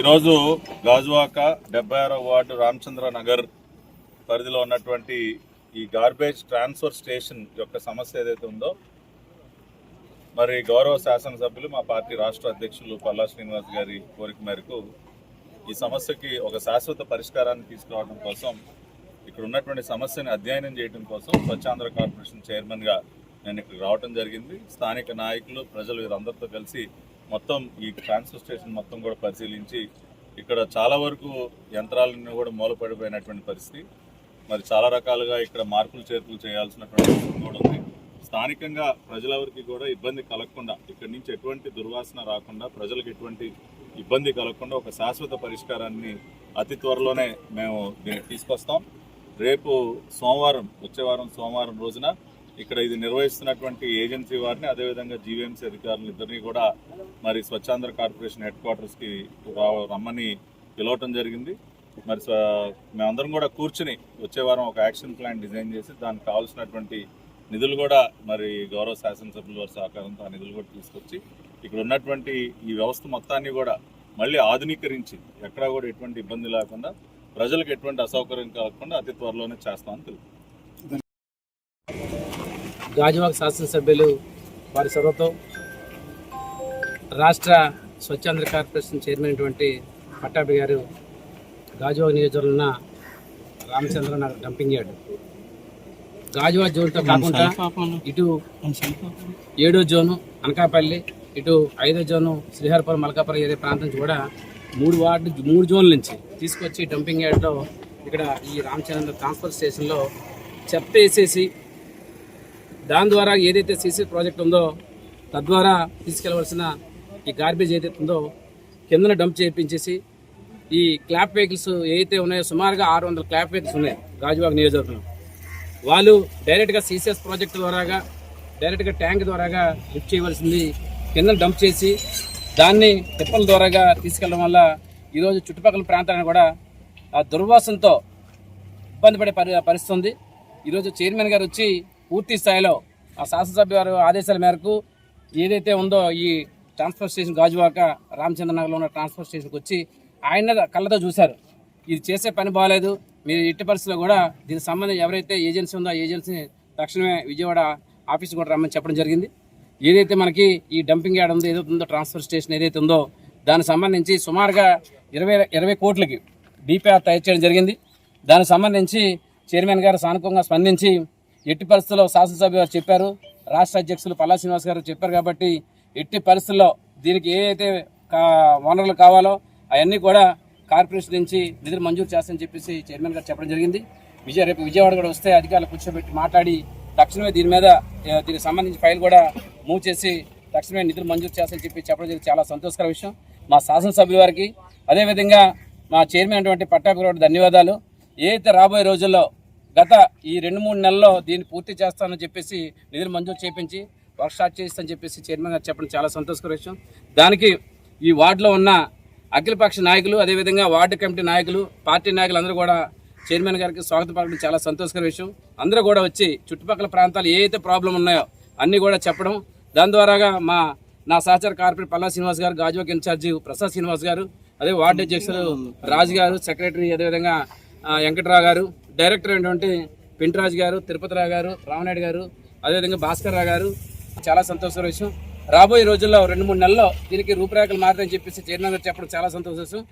ఈరోజు గాజువాక డెబ్బై ఆరో వార్డు రామచంద్ర నగర్ పరిధిలో ఉన్నటువంటి ఈ గార్బేజ్ ట్రాన్స్ఫర్ స్టేషన్ యొక్క సమస్య ఏదైతే ఉందో మరి గౌరవ శాసనసభ్యులు మా పార్టీ రాష్ట్ర అధ్యక్షులు పల్లా శ్రీనివాస్ గారి కోరిక మేరకు ఈ సమస్యకి ఒక శాశ్వత పరిష్కారాన్ని తీసుకురావడం కోసం ఇక్కడ ఉన్నటువంటి సమస్యని అధ్యయనం చేయడం కోసం స్వచ్ఛాంధ్ర కార్పొరేషన్ చైర్మన్గా నేను ఇక్కడ రావడం జరిగింది. స్థానిక నాయకులు ప్రజలు వీరందరితో కలిసి మొత్తం ఈ ట్రాన్స్ఫర్ స్టేషన్ మొత్తం కూడా పరిశీలించి ఇక్కడ చాలా వరకు యంత్రాలన్నీ కూడా మూలపడిపోయినటువంటి పరిస్థితి. మరి చాలా రకాలుగా ఇక్కడ మార్పులు చేర్పులు చేయాల్సినటువంటి కూడా ఉంది. స్థానికంగా ప్రజలవరికి కూడా ఇబ్బంది కలగకుండా ఇక్కడి నుంచి ఎటువంటి దుర్వాసన రాకుండా ప్రజలకు ఎటువంటి ఇబ్బంది కలగకుండా ఒక శాశ్వత పరిష్కారాన్ని అతి త్వరలోనే మేము దీనికి తీసుకొస్తాం. రేపు సోమవారం వచ్చే వారం సోమవారం రోజున ఇక్కడ ఇది నిర్వహిస్తున్నటువంటి ఏజెన్సీ వారిని అదేవిధంగా జీవీఎంసీ అధికారులు ఇద్దరిని కూడా మరి స్వచ్ఛాంధ్ర కార్పొరేషన్ హెడ్ క్వార్టర్స్కి రా- రమ్మని పిలవటం జరిగింది. మరి మేమందరం కూడా కూర్చుని వచ్చే వారం ఒక యాక్షన్ ప్లాన్ డిజైన్ చేసి దానికి కావాల్సినటువంటి నిధులు కూడా మరి గౌరవ శాసనసభ్యుల వారి సహకారంతో ఆ నిధులు కూడా తీసుకొచ్చి ఇక్కడ ఉన్నటువంటి ఈ వ్యవస్థ మొత్తాన్ని కూడా మళ్ళీ ఆధునీకరించి ఎక్కడా కూడా ఎటువంటి ఇబ్బంది లేకుండా ప్రజలకు ఎటువంటి అసౌకర్యం కలగకుండా అతి త్వరలోనే చేస్తామని తెలుపు గాజువాక శాసనసభ్యులు వారి చొరవతో రాష్ట్ర స్వచ్ఛాంధ్ర కార్పొరేషన్ చైర్మన్ అయినటువంటి పట్టాభి గారు గాజువాక నియోజకవర్గంలో ఉన్న రామచంద్ర నగర్ డంపింగ్ యార్డ్. గాజువాక జోన్తో కాకుండా ఇటు ఏడో జోను అనకాపల్లి ఇటు ఐదో జోను శ్రీహరిపురం మలకాపురం ఏరియా ప్రాంతం నుంచి కూడా మూడు వార్డు మూడు జోన్ల నుంచి తీసుకొచ్చి డంపింగ్ యార్డ్లో ఇక్కడ ఈ రామచంద్ర ట్రాన్స్ఫర్ స్టేషన్లో చెత్త వేసేసి దాని ద్వారా ఏదైతే సీసీ ప్రాజెక్ట్ ఉందో తద్వారా తీసుకెళ్ళవలసిన ఈ గార్బేజ్ ఏదైతే ఉందో కిందన డంప్ చేయించేసి ఈ క్లాప్ వెహికల్స్ ఏదైతే ఉన్నాయో సుమారుగా ఆరు వందల క్లాప్ వెహికల్స్ ఉన్నాయి గాజువాక నియోజకవర్గంలో. వాళ్ళు డైరెక్ట్గా సీసీఎస్ ప్రాజెక్ట్ ద్వారాగా డైరెక్ట్గా ట్యాంక్ ద్వారాగా లిఫ్ట్ చేయవలసింది కింద డంప్ చేసి దాన్ని తిప్పల ద్వారాగా తీసుకెళ్ళడం వల్ల ఈరోజు చుట్టుపక్కల ప్రాంతాలను కూడా ఆ దుర్వాసనతో ఇబ్బంది పడే పరి పరిస్థితి ఈరోజు చైర్మన్ గారు వచ్చి పూర్తి స్థాయిలో ఆ శాసనసభ్య వారి ఆదేశాల మేరకు ఏదైతే ఉందో ఈ ట్రాన్స్ఫర్ స్టేషన్ గాజువాక రామచంద్ర నగర్లో ఉన్న ట్రాన్స్ఫర్ స్టేషన్కి వచ్చి ఆయన కళ్ళతో చూశారు. ఇది చేసే పని బాగాలేదు. మీరు ఎట్టి పరిస్థితుల్లో కూడా దీనికి సంబంధించి ఎవరైతే ఏజెన్సీ ఉందో ఆ ఏజెన్సీని తక్షణమే విజయవాడ ఆఫీస్ కూడా రమ్మని చెప్పడం జరిగింది. ఏదైతే మనకి ఈ డంపింగ్ యార్డ్ ఉందో ఏదైతే ఉందో ట్రాన్స్ఫర్ స్టేషన్ ఏదైతే ఉందో దానికి సంబంధించి సుమారుగా ఇరవై ఇరవై కోట్లకి డిపిఆర్ తయారు చేయడం జరిగింది. దానికి సంబంధించి చైర్మన్ గారు సానుకూలంగా స్పందించి ఎట్టి పరిస్థితుల్లో శాసనసభ గారు చెప్పారు రాష్ట్ర అధ్యక్షులు పల్లా శ్రీనివాస్ గారు చెప్పారు కాబట్టి ఎట్టి పరిస్థితుల్లో దీనికి ఏదైతే కా- వనరులు కావాలో అవన్నీ కూడా కార్పొరేషన్ నుంచి నిధులు మంజూరు చేస్తామని చెప్పేసి చైర్మన్ గారు చెప్పడం జరిగింది. విజయ రేపు విజయవాడ కూడా వస్తే అధికారులు కూర్చోబెట్టి మాట్లాడి తక్షణమే దీని మీద దీనికి సంబంధించి ఫైల్ కూడా మూవ్ చేసి తక్షణమే నిధులు మంజూరు చేస్తామని చెప్పి చెప్పడం జరిగింది. చాలా సంతోషకర విషయం. మా శాసనసభ్యుల వారికి అదేవిధంగా మా చైర్మన్ అటువంటి పట్టాభిరావు ధన్యవాదాలు. ఏదైతే రాబోయే రోజుల్లో గత ఈ రెండు మూడు నెలల్లో దీన్ని పూర్తి చేస్తానని చెప్పేసి నిధులు మంజూరు చేపించి వర్క్ స్టార్ట్ చేస్తానని చెప్పేసి చైర్మన్ గారు చెప్పడం చాలా సంతోషకర విషయం. దానికి ఈ వార్డులో ఉన్న అఖిలపక్ష నాయకులు అదేవిధంగా వార్డు కమిటీ నాయకులు పార్టీ నాయకులు అందరూ కూడా చైర్మన్ గారికి స్వాగతం పలకడం చాలా సంతోషకర విషయం. అందరూ కూడా వచ్చి చుట్టుపక్కల ప్రాంతాలు ఏ అయితే ప్రాబ్లం ఉన్నాయో అన్నీ కూడా చెప్పడం. దాని ద్వారాగా మా నా సహచార కార్పొరేట్ పల్లా శ్రీనివాస్ గారు గాజువాక్ ఇన్ఛార్జి ప్రసాద్ శ్రీనివాస్ గారు అదే వార్డు అధ్యక్షులు రాజు గారు సెక్రటరీ అదేవిధంగా వెంకట్రావు గారు డైరెక్టర్ అయినటువంటి పింటరాజు గారు తిరుపతిరావు గారు రామనాయుడు గారు అదేవిధంగా భాస్కర్ రావు గారు చాలా సంతోషకర విషయం. రాబోయే రోజుల్లో రెండు మూడు నెలల్లో దీనికి రూపురేఖలు మారుతాయని చెప్పేసి చైర్మన్ గారు చెప్పడం చాలా సంతోషం.